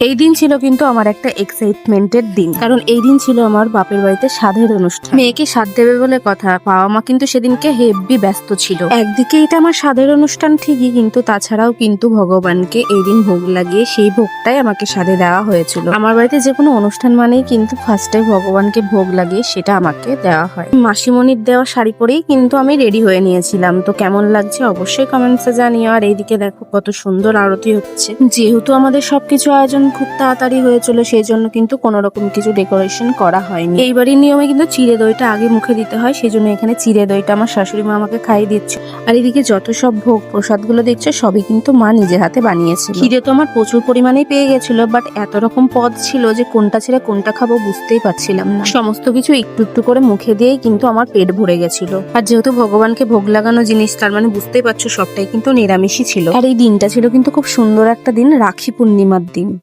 এই দিন ছিল কিন্তু আমার একটা এক্সাইটমেন্টের দিন। কারণ এই দিন ছিল আমার বাপের বাড়িতে সাধের অনুষ্ঠান। মেয়েকে সাধ দেবে বলে কথা, বাবা মা কিন্তু সেদিনকে হেব্বি ব্যস্ত ছিল। একদিকে এটা আমার সাধের অনুষ্ঠান ঠিকই, কিন্তু তাছাড়াও কিন্তু ভগবানকে এই দিন ভোগ লাগিয়ে সেই ভোগটাই আমাকে সাধে দেওয়া হয়েছিল। আমার বাড়িতে যে কোনো অনুষ্ঠান মানেই কিন্তু ফার্স্টে ভগবানকে ভোগ লাগিয়ে সেটা আমাকে দেওয়া হয়। মাসিমণির দেওয়া শাড়ি পরেই কিন্তু আমি রেডি হয়ে নিয়েছিলাম। তো কেমন লাগছে অবশ্যই কমেন্টসে জানিও। আর এইদিকে দেখো কত সুন্দর আরতি হচ্ছে। যেহেতু আমাদের সবকিছু আয়োজন খুব তাড়াতাড়ি হয়েছিল সেই জন্য কিন্তু কোনো রকম কিছু ডেকোরেশন করা হয়নি। এইবারই নিয়মে কিন্তু চিড়ে দইটা আগে মুখে দিতে হয় সেই জন্য এখানে চিড়ে দইটা আমার শাশুড়ি মা আমাকে খাইয়ে দিচ্ছে। আর এদিকে যত সব ভোগ প্রসাদগুলো দেখছ, সবই কিন্তু মা নিজের হাতে বানিয়েছে খিদে তো আমার প্রচুর পরিমাণেই পেয়ে গেছিল বাট এত রকম পদ ছিল যে কোনটা ছেড়ে কোনটা খাব বুঝতেই পারছিলাম না। সমস্ত কিছু একটু একটু করে মুখে দিয়েই কিন্তু আমার পেট ভরে গেছিল। আর যেহেতু ভগবানকে ভোগ লাগানো জিনিস, তার মানে বুঝতেই পারছ সবটাই কিন্তু নিরামিষই ছিল। আর এই দিনটা ছিল কিন্তু খুব সুন্দর একটা দিন, রাখি পূর্ণিমার দিন।